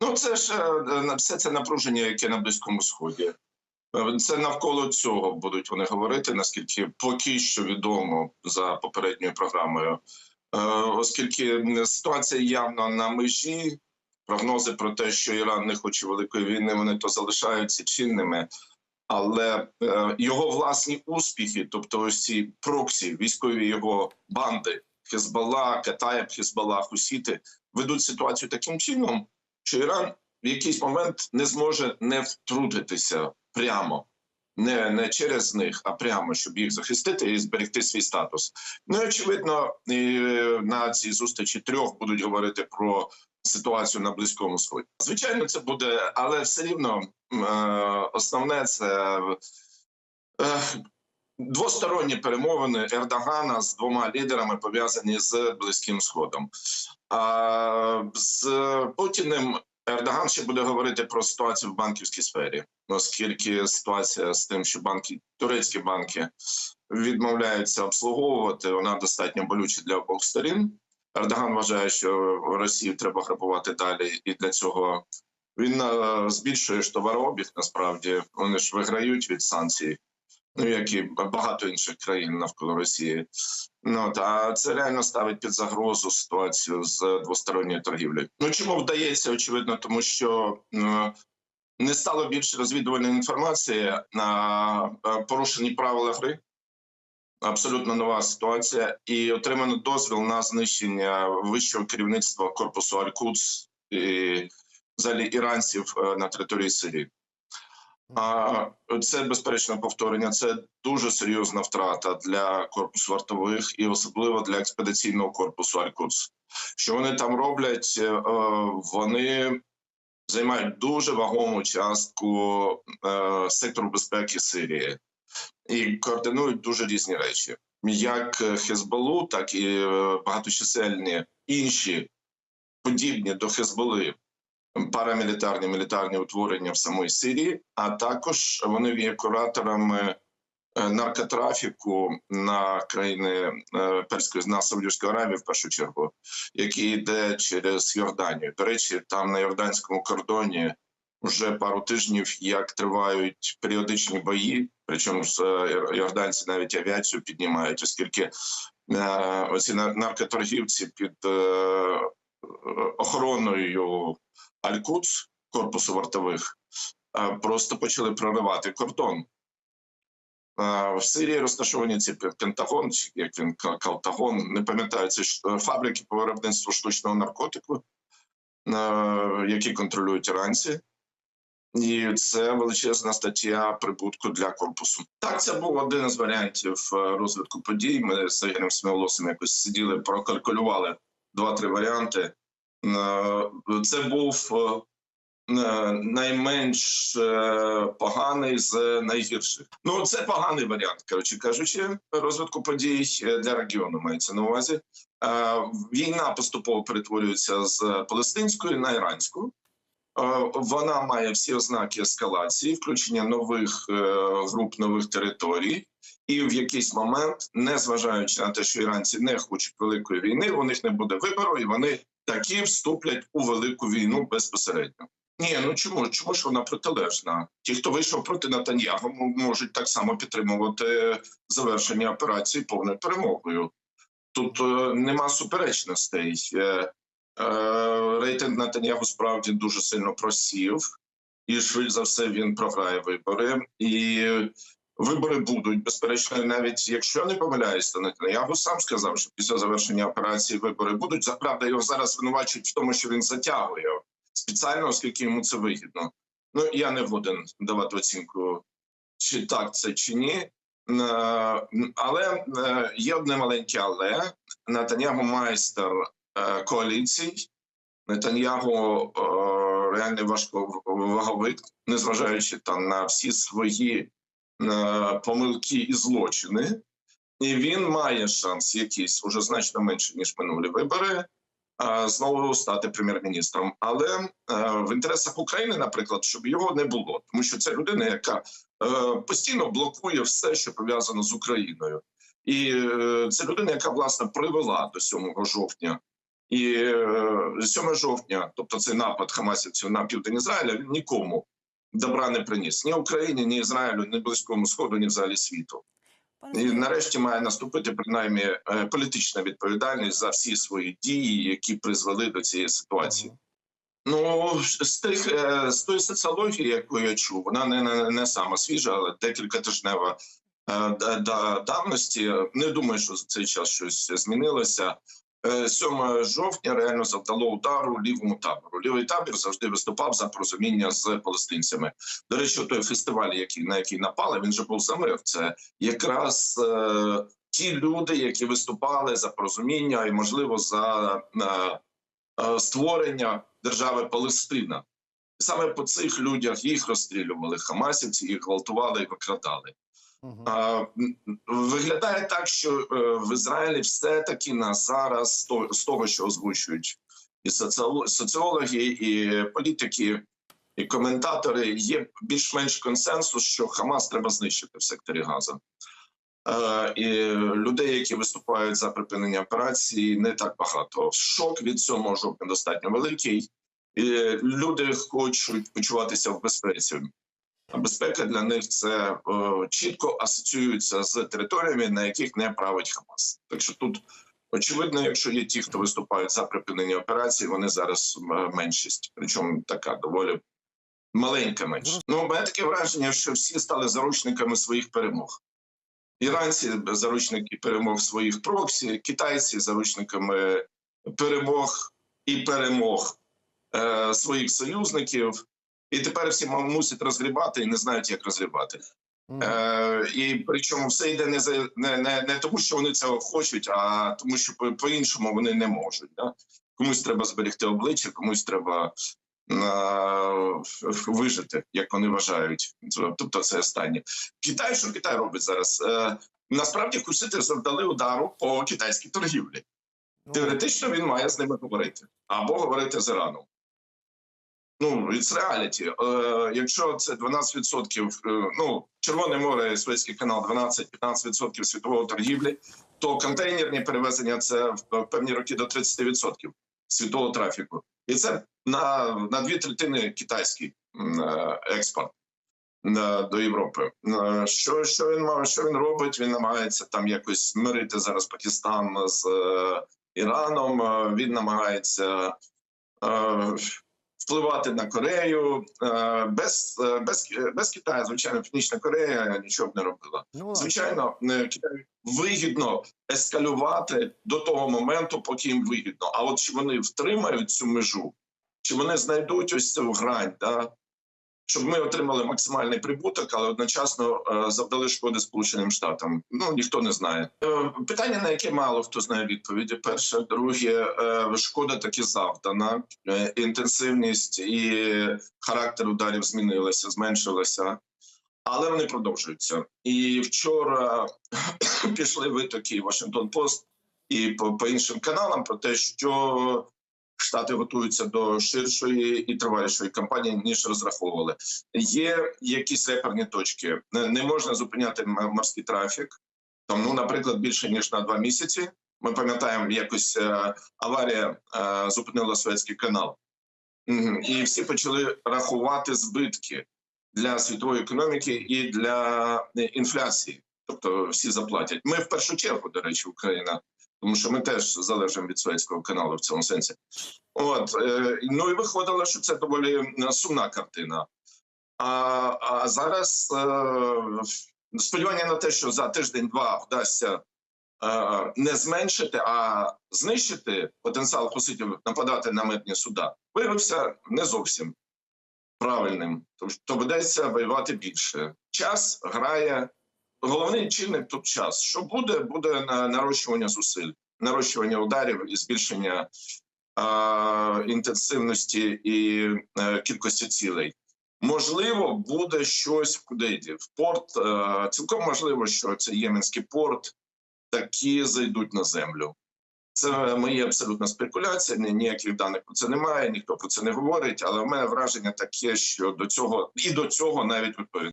Ну, це ж е, все це напруження, яке на Близькому Сході. Е, Це навколо цього будуть вони говорити, наскільки поки що відомо за попередньою програмою, Е, оскільки ситуація явно на межі. Прогнози про те, що Іран не хоче великої війни, вони то залишаються чинними, але його власні успіхи, тобто ось ці проксі, військові його банди, Хезбалла, Катаєб, Хезбалла, Хусіти ведуть ситуацію таким чином, що Іран в якийсь момент не зможе не втрутитися прямо. Не, не через них, а прямо, щоб їх захистити і зберегти свій статус. Ну і очевидно, і на цій зустрічі трьох будуть говорити про ситуацію на близькому сході. Звичайно, це буде, але все рівно е, основне це е, двосторонні перемовини Ердогана з двома лідерами пов'язані з близьким сходом. А з Путіним Ердоган ще буде говорити про ситуацію в банківській сфері, оскільки ситуація з тим, що банки, турецькі банки відмовляються обслуговувати, вона достатньо болюча для обох сторін. Ердоган вважає, що Росію треба грабувати далі, і для цього він е, збільшує товарообіг. Насправді вони ж виграють від санкцій, ну як і багато інших країн навколо Росії. Ну та це реально ставить під загрозу ситуацію з двосторонньою торгівлею. Ну чому вдається? Очевидно, тому що е, не стало більше розвідувальної інформації на е, порушені правила гри. Абсолютно нова ситуація, і отримано дозвіл на знищення вищого керівництва корпусу Аль-Кудс і взагалі іранців е, на території Сирії. А це безперечно повторення. Це дуже серйозна втрата для корпусу вартових і особливо для експедиційного корпусу Аль-Кудс. Що вони там роблять? Е, е, Вони займають дуже вагому частку е, сектору безпеки Сирії і координують дуже різні речі, як Хезболу, так і багаточисельні інші подібні до Хезболи парамілітарні мілітарні утворення в самій Сирії, а також вони є кураторами е, наркотрафіку на країни е, Перської на Саудівську Аравію, в першу чергу, який йде через Йорданію. До речі, там на йорданському кордоні вже пару тижнів як тривають періодичні бої. Причому е, йорданці навіть авіацію піднімають, оскільки оці нар- наркоторгівці під охороною Аль-Кудс, корпусу вартових, е, просто почали проривати кордон. Е, В Сирії розташовані ці Пентагон, як він Калтагон, не пам'ятаю, це е, фабрики по виробництву штучного наркотику, які контролюють іранці. І це величезна стаття прибутку для корпусу. Так, це був один із варіантів розвитку подій. Ми з Ігорем Смілосом якось сиділи, прокалькулювали два-три варіанти. Е, Це був е, е, найменш поганий з найгірших. Ну, це поганий варіант, коротше кажучи, розвитку подій для регіону мається на увазі. Війна поступово перетворюється з палестинської на іранську. Вона має всі ознаки ескалації, включення нових груп, нових територій, і в якийсь момент, незважаючи на те, що іранці не хочуть великої війни, у них не буде вибору, і вони такі вступлять у велику війну безпосередньо. Ні, ну чому чому ж вона протилежна? Ті, хто вийшов проти Натаньягу, м- можуть так само підтримувати завершення операції повною перемогою. Тут е, нема суперечностей. Е, Е, рейтинг Натаньягу справді дуже сильно просів, і швидше за все він програє вибори. І вибори будуть безперечно, навіть якщо не помиляюсь, то Натаньягу сам сказав, що після завершення операції вибори будуть. За правда, його зараз звинувачують в тому, що він затягує спеціально, оскільки йому це вигідно. Ну я не годен давати оцінку, чи так це чи ні. Е, Але е, є одне маленьке але Натаньягу майстер е, коаліцій. Нетаньягу е, реальний важковаговик, незважаючи там на всі свої помилки і злочини, і він має шанс якийсь уже значно менше ніж минулі вибори. е, Знову стати прем'єр-міністром, але е, в інтересах України, наприклад, щоб його не було, тому що це людина, яка е, постійно блокує все, що пов'язано з Україною, і е, це людина, яка власне привела до 7 жовтня. І е, 7 жовтня, тобто цей напад хамасівців на південь Ізраїля, нікому добра не приніс ні Україні, ні Ізраїлю, ні Близькому Сходу, ні взагалі світу. І нарешті має наступити принаймні е, політична відповідальність за всі свої дії, які призвели до цієї ситуації. Ну з тих е, з тої соціології, яку я чув, вона не, не, не сама свіжа, але декілька тижнева е, да- да- давності. Не думаю, що за цей час щось змінилося. Е, 7 жовтня реально завдало удару лівому табору. Лівий табір завжди виступав за порозуміння з палестинцями. До речі, той фестиваль, який на який напали, він же був за. Це якраз е, ті люди, які виступали за порозуміння і, можливо, за е, е, створення держави Палестина. Саме по цих людях їх розстрілювали хамасівці, їх гвалтували і викрадали. Виглядає так, що е, в Ізраїлі все-таки на зараз з того- що озвучують і соціологи, і політики, і коментатори, є більш-менш консенсус, що Хамас треба знищити в секторі Газа. Е, І людей, які виступають за припинення операції, не так багато. Шок від 7 жовтня достатньо великий. І люди хочуть почуватися в безпеці. Безпека для них це е, чітко асоціюється з територіями, на яких не править Хамас. Так що тут очевидно, якщо є ті, хто виступають за припинення операції, вони зараз е, меншість, причому така доволі маленька меншість. Ну, мене таке враження, що всі стали заручниками своїх перемог. Іранці заручники перемог своїх проксі, китайці заручниками перемог і перемог е, своїх союзників. І тепер всі мусять розгрібати і не знають, як розгрібати. Мгм. Е, і причому все йде не, за, не, не, не тому, що вони цього хочуть, а тому, що по- по-іншому вони не можуть. Да? Комусь треба зберегти обличчя, комусь треба е, вижити, як вони вважають. Тобто це останнє. Китай, що Китай робить зараз? Е, насправді хусити завдали удару по китайській торгівлі. Ну, Теоретично він має з ними говорити або говорити з Іраном. Ну, it's reality. Е, якщо це 12%, е, ну, Червоне море, Суецький канал 12-15% світової торгівлі, то контейнерні перевезення це в певні роки до 30% світового трафіку. І це на, на дві третини китайський е, експорт е, до Європи. Е, Що, що, він, ма- що він робить? Він намагається там якось мирити зараз Пакистан з Іраном. Він намагається впливати на Корею Е, без, е, без, без Китаю. Звичайно, Північна Корея нічого б не робила. ну. Звичайно, е, Китаю вигідно ескалювати до того моменту, поки їм вигідно. А от чи вони втримають цю межу, чи вони знайдуть ось цю грань, да? Щоб ми отримали максимальний прибуток, але одночасно е, завдали шкоди Сполученим Штатам. Ну ніхто не знає. Е, питання, на яке мало хто знає відповіді. Перше, друге, е, шкода таки завдана. Інтенсивність і характер ударів змінилися, зменшилися. Але вони продовжуються. І вчора пішли витоки Вашингтон Пост і по, по іншим каналам про те, що Штати готуються до ширшої і тривалішої кампанії, ніж розраховували. Є якісь реперні точки. Не, можна зупиняти морський трафік. Там, ну, наприклад, більше ніж на два місяці. Ми пам'ятаємо, якось е, аварія е, зупинила Суецький канал, і всі почали рахувати збитки для світової економіки і для е, інфляції. Тобто всі заплатять. Ми в першу чергу, до речі, Україна, тому що ми теж залежимо від Суецького каналу в цьому сенсі. От е, ну і виходило, що це доволі е, сумна картина. А, а зараз е, сподівання на те, що за тиждень-два вдасться не зменшити, а знищити потенціал хуситів нападати на мирні суда, виявився не зовсім правильним. Тому що доведеться воювати більше. Час грає. Головний чинник тут час. Що буде, буде нарощування зусиль, нарощування ударів і збільшення е, інтенсивності і е, кількості цілей. Можливо, буде щось в Кудейді. В порт е, цілком можливо, що це єменський порт такі зайдуть на землю. Це моя абсолютна спекуляція. ні- Ніяких даних про це немає, ніхто про це не говорить. Але в мене враження таке, що до цього і до цього навіть відповідь.